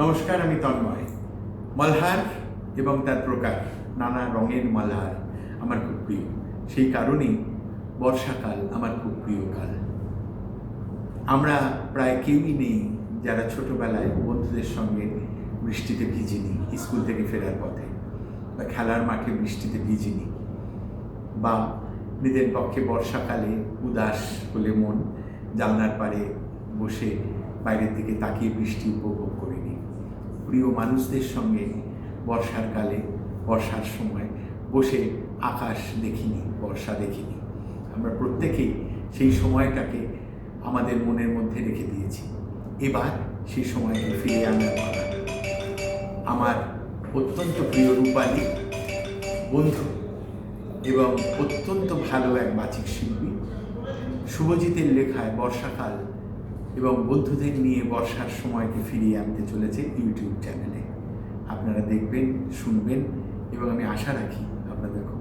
নমস্কার, আমি তন্ময়। মলহার এবং তার প্রকার নানা রঙের মলহার আমার খুব প্রিয়। সেই কারণেই বর্ষাকাল আমার খুব প্রিয় কাল। আমরা প্রায় কেউই নেই যারা ছোটবেলায় বন্ধুদের সঙ্গে বৃষ্টিতে ভিজিনি, স্কুল থেকে ফেরার পথে বা খেলার মাঠে বৃষ্টিতে ভিজিনি বা নিজের পক্ষে বর্ষাকালে উদাস হলে মন জানলার পারে বসে বাইরের দিকে তাকিয়ে বৃষ্টি উপভোগ করিনি প্রিয় মানুষদের সঙ্গে বর্ষার কালে, বর্ষার সময় বসে আকাশ দেখিনি, বর্ষা দেখিনি। আমরা প্রত্যেকেই সেই সময়টাকে আমাদের মনের মধ্যে রেখে দিয়েছি। এবার সেই সময়কে ফিরে আনার পালা আমার অত্যন্ত প্রিয় রূপালী, বন্ধু এবং অত্যন্ত ভালো এক বাচিক শিল্পী, শুভজিতের লেখায় বর্ষাকাল এবং বন্ধুদের নিয়ে বর্ষার সময়কে ফিরিয়ে আনতে চলেছে ইউটিউব চ্যানেলে। আপনারা দেখবেন, শুনবেন এবং আমি আশা রাখি আপনাদের খুব